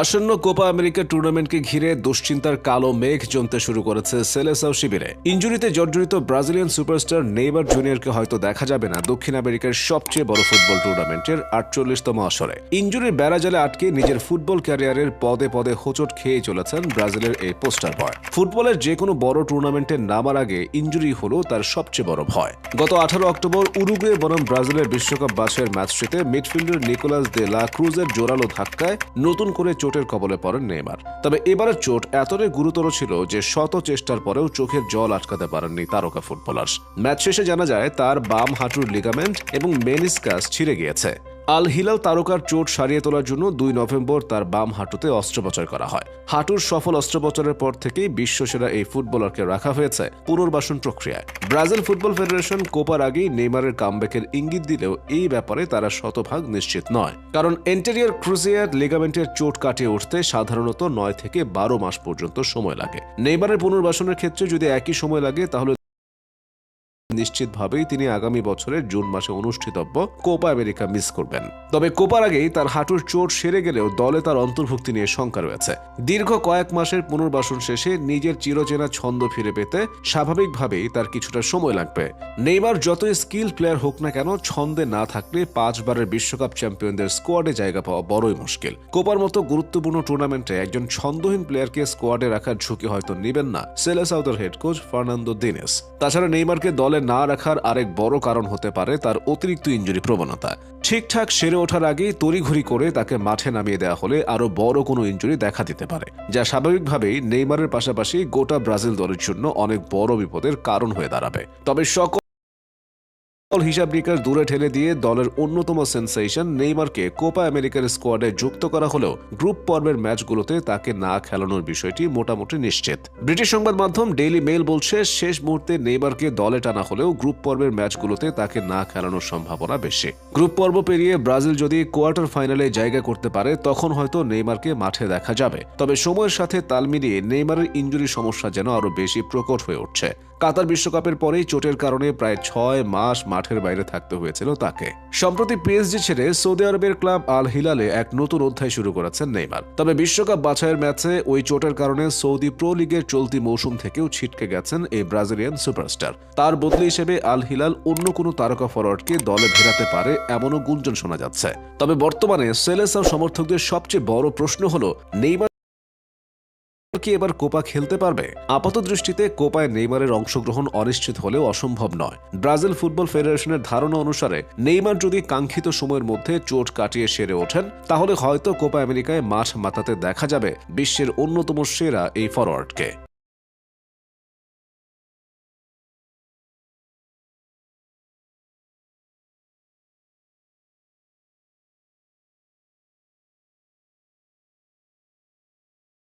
আসন্ন Copa America টুর্নামেন্টকে ঘিরে দুশ্চিন্তার কালো মেঘ জমতে শুরু করেছে সেলেসাও শিবিরে। ইঞ্জুরিতে জর্জরিত ব্রাজিলিয়ান সুপারস্টার নেইবার জুনিয়রকে হয়তো দেখা যাবে না দক্ষিণ আমেরিকার সবচেয়ে বড় ফুটবল টুর্নামেন্টের আটচল্লিশতম আসরে। ইঞ্জুরির বেড়াজালে আটকে নিজের ফুটবল ক্যারিয়ারের পদে পদে হোঁচট খেয়ে চলেছেন ব্রাজিলের এই পোস্টার বয়। ফুটবলের যে কোনো বড় টুর্নামেন্টে নামার আগে ইঞ্জুরি হলো তার সবচেয়ে বড় ভয়। গত আঠারো অক্টোবর উরুগুয়ে বনাম ব্রাজিলের বিশ্বকাপ বাছাইয়ের ম্যাচটিতে মিডফিল্ডার নিকোলাস দে লা ক্রুজের জোরালো ধাক্কায় নতুন করে চোটের কবলে পড়েন নেইমার। তবে এবারের চোট এতটাই গুরুতর ছিল যে শত চেষ্টার পরেও চোখের জল আটকাতে পারেননি তারকা ফুটবলার ম্যাচ শেষে জানা যায়, তার বাম হাঁটুর লিগামেন্ট এবং মেনিসকাস ছিঁড়ে গিয়েছে। আল হিলাল তারকার চোট সারিয়ে তোলার জন্য দুই নভেম্বর তার বাম হাঁটুতে অস্ত্রোপচার করা হয়। হাঁটুর সফল অস্ত্রোপচারের পর থেকেই বিশ্বসেরা এই ফুটবলারকে রাখা হয়েছে পুনর্বাসন প্রক্রিয়ায়। ব্রাজিল ফুটবল ফেডারেশন কোপার আগেই নেইমারের কামব্যাকের ইঙ্গিত দিলেও এই ব্যাপারে তারা শতভাগ নিশ্চিত নয়। কারণ এন্টেরিয়ার ক্রুজিয়ার লিগামেন্টের চোট কাটিয়ে উঠতে সাধারণত নয় থেকে বারো মাস পর্যন্ত সময় লাগে। নেইমারের পুনর্বাসনের ক্ষেত্রে যদি একই সময় লাগে, তাহলে নিশ্চিতভাবেই তিনি আগামী বছরের জুন মাসে অনুষ্ঠিতব্য কোপা আমেরিকা মিস করবেন। তবে কোপার আগেই তার হাঁটুর চোট সেরে গেলেও দলে তার অন্তর্ভুক্তি নিয়ে শঙ্কা রয়েছে। দীর্ঘ কয়েক মাসের পুনর্বাসন শেষে নিজের চিরচেনা ছন্দ ফিরে পেতে স্বাভাবিকভাবেই তার কিছুটা সময় লাগবে। নেইমার যতই স্কিল প্লেয়ার হোক না কেন, ছন্দে না থাকলে পাঁচবারের বিশ্বকাপ চ্যাম্পিয়নদের স্কোয়াডে জায়গা পাওয়া বড়ই মুশকিল। কোপার মতো গুরুত্বপূর্ণ টুর্নামেন্টে একজন ছন্দহীন প্লেয়ারকে স্কোয়াডে রাখার ঝুঁকি হয়তো নেবেন না, সেলেসাউদের হেড কোচ ফার্নান্দো দিনেস। তাছাড়া নেইমারকে দলে না রাখার আরেক বড় কারণ হতে পারে তার অতিরিক্ত ইঞ্জুরি প্রবণতা। ঠিকঠাক সেরে ওঠার আগেই তড়িঘড়ি করে তাকে মাঠে নামিয়ে দেওয়া হলে আরও বড় কোনো ইঞ্জুরি দেখা দিতে পারে, যা স্বাভাবিকভাবেই নেইমারের পাশাপাশি গোটা ব্রাজিল দলের জন্য অনেক বড় বিপদের কারণ হয়ে দাঁড়াবে। তবে সকল হিসাব নিকাশ দূরে ঠেলে দিয়ে দলের অন্যতম সেন্সেশন নেইমারকে কোপা আমেরিকার স্কোয়াডে যুক্ত করা হলেও গ্রুপ পর্বের ম্যাচগুলোতে তাকে না খেলানোর বিষয়টি মোটামুটি নিশ্চিত। ব্রিটিশ সংবাদ মাধ্যম ডেইলি মেল বলছে, শেষ মুহূর্তে নেইমারকে দলে টানা হলেও গ্রুপ পর্বের ম্যাচগুলোতে তাকে না খেলানোর সম্ভাবনা বেশি। গ্রুপ পর্ব পেরিয়ে ব্রাজিল যদি কোয়ার্টার ফাইনালে জায়গা করতে পারে, তখন হয়তো নেইমারকে মাঠে দেখা যাবে। তবে সময়ের সাথে তাল মিলিয়ে নেইমারের ইঞ্জুরি সমস্যা যেন আরও বেশি প্রকট হয়ে উঠছে। কাতার বিশ্বকাপের পরেই চোটের কারণে প্রায় ছয় মাস মাঠের বাইরে থাকতে হয়েছিল তাকে। সম্প্রতি পিএসজি ছেড়ে সৌদি আরবের ক্লাব আল হিলালে এক নতুন অধ্যায় শুরু করেছেন নেইমার। তবে বিশ্বকাপ বাছাইয়ের ম্যাচে ওই চোটের কারণে সৌদি প্রো লিগের চলতি মৌসুম থেকেও ছিটকে গেছেন এই ব্রাজিলিয়ান সুপারস্টার। তার বদলি হিসেবে আল হিলাল অন্য কোনো তারকা ফরওয়ার্ডকে দলে ভেরাতে পারে এমনও গুঞ্জন শোনা যাচ্ছে। তবে বর্তমানে সেলেসাও সমর্থকদের সবচেয়ে বড় প্রশ্ন হলো, নেইমার কি এবার কোপা খেলতে পারবে? আপাত দৃষ্টিতে কোপায় নেইমারের অংশগ্রহণ অনিশ্চিত হলেও অসম্ভব নয়। ব্রাজিল ফুটবল ফেডারেশনের ধারণা অনুসারে, নেইমার যদি কাঙ্ক্ষিত সময়ের মধ্যে চোট কাটিয়ে সেরে ওঠেন, তাহলে হয়তো কোপা আমেরিকায় মাঠ মাতাতে দেখা যাবে বিশ্বের অন্যতম সেরা এই ফরওয়ার্ডকে